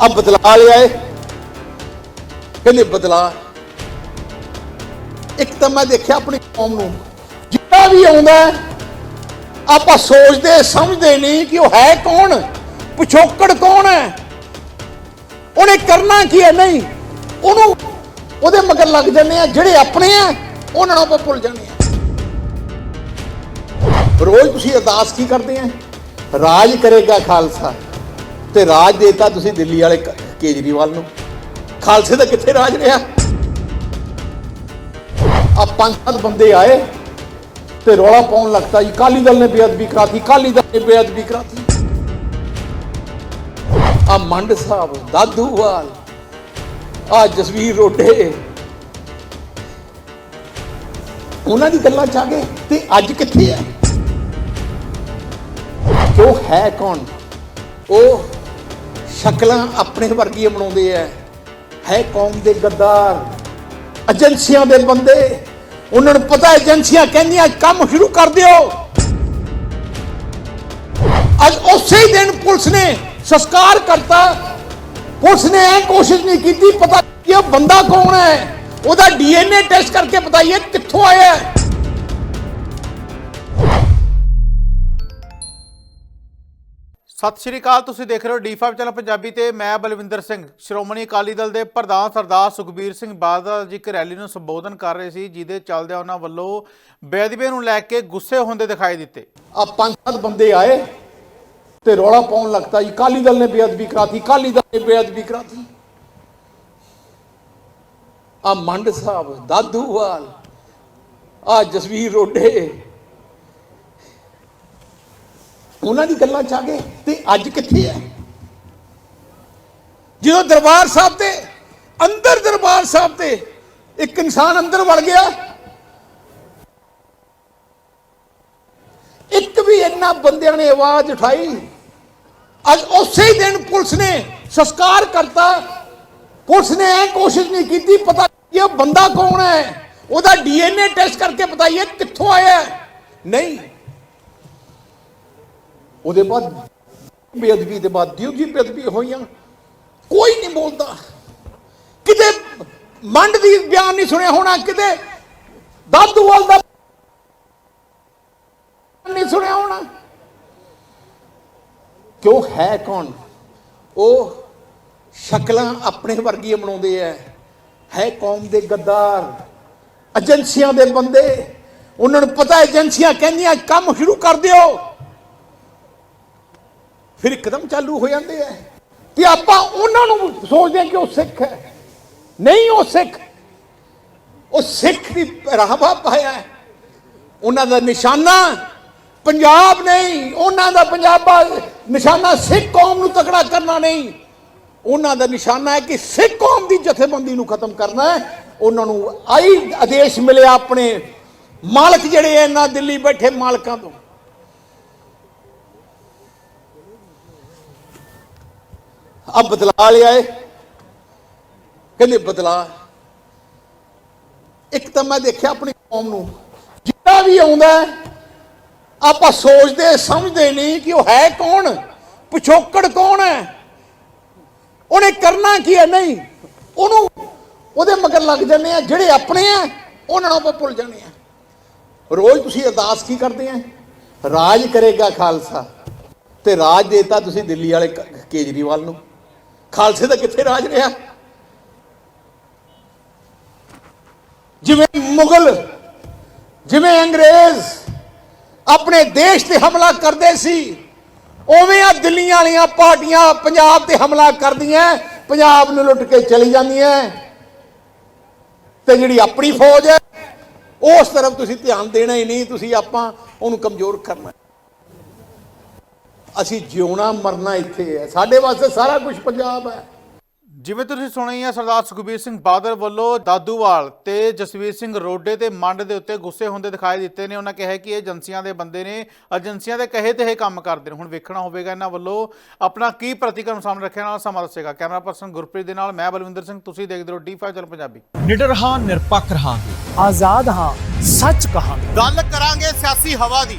ਆ ਬਦਲਾ ਲਿਆਏ ਕਹਿੰਦੇ ਬਦਲਾ। ਇੱਕ ਤਾਂ ਮੈਂ ਦੇਖਿਆ ਆਪਣੀ ਕੌਮ ਨੂੰ। ਜਿਹੜਾ ਵੀ ਆਉਂਦਾ ਆਪਾਂ ਸੋਚਦੇ, ਸਮਝਦੇ ਨਹੀਂ ਕਿ ਉਹ ਹੈ ਕੌਣ, ਪਿਛੋਕੜ ਕੌਣ ਹੈ। ਉਹਨੇ ਕਰਨਾ ਕੀ ਹੈ? ਨਹੀਂ। ਉਹਨੂੰ ਉਹਦੇ ਮਗਰ ਲੱਗ ਜਾਂਦੇ ਆ, ਜਿਹੜੇ ਆਪਣੇ ਆ, ਉਹਨਾਂ ਨੂੰ ਆਪਾਂ ਭੁੱਲ ਜਾਂਦੇ ਆ। ਰੋਜ਼ ਤੁਸੀਂ ਅਰਦਾਸ ਕੀ ਕਰਦੇ ਆ? ਰਾਜ ਕਰੇਗਾ ਖਾਲਸਾ। ਤੇ ਰਾਜ ਦੇਤਾ ਤੁਸੀਂ ਦਿੱਲੀ ਵਾਲੇ ਕੇਜਰੀਵਾਲ ਨੂੰ। ਖਾਲਸੇ ਦਾ ਕਿੱਥੇ ਰਾਜ ਰਿਹਾ? ਆ ਪੰਜ ਸੱਤ ਬੰਦੇ ਆਏ ਤੇ ਰੌਲਾ ਪਾਉਣ ਲੱਗਦਾ ਜੀ। ਕਾਲੀ ਦਲ ਨੇ ਬੇਅਦਬੀ ਕਰਾਤੀ ਕਾਲੀ ਦਲ ਨੇ ਬੇਅਦਬੀ ਕਰਾਤੀ। ਆ ਮੰਡ ਸਾਹਿਬ, ਦਾਦੂਵਾਲ, ਆ ਜਸਵੀਰ ਰੋਡੇ। ਉਹਨਾਂ ਦੀ ਗੱਲਾਂ ਚ ਆ ਗਏ ਤੇ ਅੱਜ ਕਿੱਥੇ ਹੈ? ਉਹ ਹੈ ਕੌਣ? ਉਹ ਸ਼ਕਲਾਂ ਆਪਣੇ ਵਰਗੀਆਂ ਬਣਾਉਂਦੇ ਐ। ਹੈ ਕੌਮ ਦੇ ਗੱਦਾਰ, ਏਜੰਸੀਆਂ ਦੇ ਬੰਦੇ। ਉਹਨਾਂ ਨੂੰ ਪਤਾ ਏਜੰਸੀਆਂ ਕਹਿੰਦੀਆਂ, ਕੰਮ ਸ਼ੁਰੂ ਕਰ ਦਿਓ। ਅੱਜ ਉਸੇ ਦਿਨ ਪੁਲਿਸ ਨੇ ਸੰਸਕਾਰ ਕਰਤਾ। ਪੁਲਿਸ ਨੇ ਇਹ ਕੋਸ਼ਿਸ਼ ਨਹੀਂ ਕੀਤੀ, ਪਤਾ ਕਿ ਉਹ ਬੰਦਾ ਕੌਣ ਹੈ ਉਹਦਾ ਡੀਐਨਏ ਟੈਸਟ ਕਰਕੇ ਬਤਾਈਏ ਕਿੱਥੋਂ ਆਇਆ। ਹੈ ਸਤਿ ਸ਼੍ਰੀ ਅਕਾਲ, ਤੁਸੀਂ ਦੇਖ ਰਹੇ ਹੋ ਡੀ5 ਚੈਨਲ ਪੰਜਾਬੀ ਤੇ ਮੈਂ ਬਲਵਿੰਦਰ ਸਿੰਘ। ਸ਼੍ਰੋਮਣੀ ਅਕਾਲੀ ਦਲ ਦੇ ਪ੍ਰਧਾਨ ਸਰਦਾਰ ਸੁਖਬੀਰ ਸਿੰਘ ਬਾਦਲ ਜੀ ਇੱਕ ਰੈਲੀ ਨੂੰ ਸੰਬੋਧਨ ਕਰ ਰਹੇ ਸੀ, ਜਿਹਦੇ ਚੱਲਦਿਆਂ ਉਹਨਾਂ ਵੱਲੋਂ ਬੇਅਦਬੀ ਨੂੰ ਲੈ ਕੇ ਗੁੱਸੇ ਹੁੰਦੇ ਦਿਖਾਈ ਦਿੱਤੇ। ਆ ਪੰਜ ਸੱਤ ਬੰਦੇ ਆਏ ਤੇ ਰੌਲਾ ਪਾਉਣ ਲੱਗਦਾ ਜੀ ਅਕਾਲੀ ਦਲ ਨੇ ਬੇਅਦਬੀ ਕਰਾਤੀ, ਅਕਾਲੀ ਦਲ ਨੇ ਬੇਅਦਬੀ ਕਰਾਤੀ। ਆ ਮੰਡ ਸਾਹਿਬ, ਦਾਦੂਵਾਲ, ਆ ਜਸਵੀਰ ਰੋਡੇ ਉਹਨਾਂ ਦੀ ਗੱਲਾਂ ਚ ਆ ਗਏ ਤੇ ਅੱਜ ਕਿੱਥੇ ਹੈ? ਜਦੋਂ ਦਰਬਾਰ ਸਾਹਿਬ ਤੇ, ਅੰਦਰ ਦਰਬਾਰ ਸਾਹਿਬ ਤੇ ਇੱਕ ਇਨਸਾਨ ਅੰਦਰ ਵੜ ਗਿਆ, ਇੱਕ ਵੀ ਇੰਨਾ ਬੰਦਿਆਂ ਨੇ ਆਵਾਜ਼ ਉਠਾਈ, ਅੱਜ ਉਸੇ ਹੀ ਦਿਨ ਪੁਲਿਸ ਨੇ ਸੰਸਕਾਰ ਕਰਤਾ। ਪੁਲਿਸ ਨੇ ਇਹ ਕੋਸ਼ਿਸ਼ ਨਹੀਂ ਕੀਤੀ, ਪਤਾ ਕਿ ਬੰਦਾ ਕੌਣ ਹੈ। ਉਹਦਾ ਡੀਐਨਏ ਟੈਸਟ ਕਰਕੇ ਬਤਾਈਏ ਕਿੱਥੋਂ ਆਇਆ ਨਹੀਂ ਉਹਦੇ ਬਾਅਦ ਬੇਅਦਬੀ ਦੇ ਬਾਅਦ ਦਿਉ ਜੀ ਬੇਅਦਬੀ ਹੋਈਆਂ। ਕੋਈ ਨਹੀਂ ਬੋਲਦਾ। ਕਿਤੇ ਮੰਡ ਦੀ ਬਿਆਨ ਨਹੀਂ ਸੁਣਿਆ ਹੋਣਾ, ਕਿਤੇ ਦਾਦੂਵਾਲ ਦਾ ਨਹੀਂ ਸੁਣਿਆ ਹੋਣਾ। ਕਿਉਂ ਹੈ ਕੌਣ? ਉਹ ਸ਼ਕਲਾਂ ਆਪਣੇ ਵਰਗੀ ਬਣਾਉਂਦੇ ਐ ਹੈ ਕੌਮ ਦੇ ਗੱਦਾਰ, ਏਜੰਸੀਆਂ ਦੇ ਬੰਦੇ। ਉਹਨਾਂ ਨੂੰ ਪਤਾ ਏਜੰਸੀਆਂ ਕਹਿੰਦੀਆਂ, ਕੰਮ ਸ਼ੁਰੂ ਕਰ ਦਿਓ। ਫਿਰ ਇੱਕਦਮ ਚਾਲੂ ਹੋ ਜਾਂਦੇ ਐ ਤੇ ਆਪਾਂ ਉਹਨਾਂ ਨੂੰ ਸੋਚਦੇ ਹਾਂ ਕਿ ਉਹ ਸਿੱਖ ਹੈ। ਨਹੀਂ, ਉਹ ਸਿੱਖ। ਉਹ ਸਿੱਖ ਦੀ ਰਾਹਬਾ ਪਾਇਆ ਹੈ। ਉਹਨਾਂ ਦਾ ਨਿਸ਼ਾਨਾ ਪੰਜਾਬ ਨਹੀਂ, ਉਹਨਾਂ ਦਾ ਪੰਜਾਬਾ ਨਿਸ਼ਾਨਾ ਸਿੱਖ ਕੌਮ ਨੂੰ ਤਕੜਾ ਕਰਨਾ ਨਹੀਂ। ਉਹਨਾਂ ਦਾ ਨਿਸ਼ਾਨਾ ਹੈ ਕਿ ਸਿੱਖ ਕੌਮ ਦੀ ਜਥੇਬੰਦੀ ਨੂੰ ਖਤਮ ਕਰਨਾ ਹੈ। ਉਹਨਾਂ ਨੂੰ ਆਈ ਆਦੇਸ਼ ਮਿਲਿਆ ਆਪਣੇ ਮਾਲਕ ਜਿਹੜੇ ਐ ਨਾ ਦਿੱਲੀ ਬੈਠੇ ਮਾਲਕਾਂ ਤੋਂ। ਆ ਬਦਲਾ ਲਿਆਏ ਕਹਿੰਦੇ ਬਦਲਾ। ਇੱਕ ਤਾਂ ਮੈਂ ਦੇਖਿਆ ਆਪਣੀ ਕੌਮ ਨੂੰ। ਜਿੰਨਾ ਵੀ ਆਉਂਦਾ ਆਪਾਂ ਸੋਚਦੇ, ਸਮਝਦੇ ਨਹੀਂ ਕਿ ਉਹ ਹੈ ਕੌਣ, ਪਿਛੋਕੜ ਕੌਣ ਹੈ। ਉਹਨੇ ਕਰਨਾ ਕੀ ਹੈ? ਨਹੀਂ। ਉਹਨੂੰ, ਉਹਦੇ ਮਗਰ ਲੱਗ ਜਾਂਦੇ ਆ, ਜਿਹੜੇ ਆਪਣੇ ਆ, ਉਹਨਾਂ ਨੂੰ ਆਪਾਂ ਭੁੱਲ ਜਾਂਦੇ ਆ। ਰੋਜ਼ ਤੁਸੀਂ ਅਰਦਾਸ ਕੀ ਕਰਦੇ ਆ? ਰਾਜ ਕਰੇਗਾ ਖਾਲਸਾ। ਤੇ ਰਾਜ ਦੇਤਾ ਤੁਸੀਂ ਦਿੱਲੀ ਵਾਲੇ ਕੇਜਰੀਵਾਲ ਨੂੰ। ਖਾਲਸੇ ਦਾ ਕਿੱਥੇ ਰਾਜ ਰਿਹਾ? ਜਿਵੇਂ ਮੁਗਲ, ਜਿਵੇਂ ਅੰਗਰੇਜ਼ ਆਪਣੇ ਦੇਸ਼ ਤੇ ਹਮਲਾ ਕਰਦੇ ਸੀ, ਉਵੇਂ ਆ ਦਿੱਲੀਆਂ ਵਾਲੀਆਂ ਪਾਰਟੀਆਂ ਪੰਜਾਬ ਤੇ ਹਮਲਾ ਕਰਦੀਆਂ, ਪੰਜਾਬ ਨੂੰ ਲੁੱਟ ਕੇ ਚਲੀ ਜਾਂਦੀਆਂ। ਤੇ ਜਿਹੜੀ ਆਪਣੀ ਫੌਜ ਹੈ, ਉਸ ਤਰਫ ਤੁਸੀਂ ਧਿਆਨ ਦੇਣਾ ਹੀ ਨਹੀਂ, ਤੁਸੀਂ ਆਪਾਂ ਉਹਨੂੰ ਕਮਜ਼ੋਰ ਕਰਨਾ। ਅਸੀਂ ਜਿਉਣਾ ਮਰਨਾ ਇੱਥੇ ਹੈ। ਸਾਡੇ ਵਾਸਤੇ ਸਾਰਾ ਕੁਝ ਪੰਜਾਬ ਹੈ। ਜਿਵੇਂ ਤੁਸੀਂ ਸੁਣੀ ਹੈ ਸਰਦਾਰ ਸੁਖਬੀਰ ਸਿੰਘ ਬਾਦਲ ਵੱਲੋਂ ਦਾਦੂਵਾਲ ਤੇ ਜਸਵੀਰ ਸਿੰਘ ਰੋਡੇ ਤੇ ਮੰਡ ਦੇ ਉੱਤੇ ਗੁੱਸੇ ਹੁੰਦੇ ਦਿਖਾਈ ਦਿੱਤੇ ਨੇ। ਉਹਨਾਂ ਕਿਹਾ ਕਿ ਇਹ ਏਜੰਸੀਆਂ ਦੇ ਬੰਦੇ ਨੇ ਏਜੰਸੀਆਂ ਦੇ ਕਹੇ ਤੇ ਇਹ ਕੰਮ ਕਰਦੇ ਨੇ। ਹੁਣ ਵੇਖਣਾ ਹੋਵੇਗਾ ਇਹਨਾਂ ਵੱਲੋਂ ਆਪਣਾ ਕੀ ਪ੍ਰਤੀਕਰਮ ਸਾਹਮਣੇ ਰੱਖਿਆ ਨਾਲ ਸਮਾਂ ਦੱਸੇਗਾ। ਕੈਮਰਾ ਪਰਸਨ ਗੁਰਪ੍ਰੀਤ ਦੇ ਨਾਲ ਮੈਂ ਬਲਵਿੰਦਰ ਸਿੰਘ ਤੁਸੀਂ ਦੇਖਦੇ ਰਹੋ ਡੀ5 ਚੈਨਲ ਪੰਜਾਬੀ। ਨਿਡਰ ਹਾਂ ਨਿਰਪੱਖ ਰਹਾਂਗੇ। ਆਜ਼ਾਦ ਹਾਂ ਸੱਚ ਕਹਾਂਗੇ। ਗੱਲ ਕਰਾਂਗੇ ਸਿਆਸੀ ਹਵਾ ਦੀ।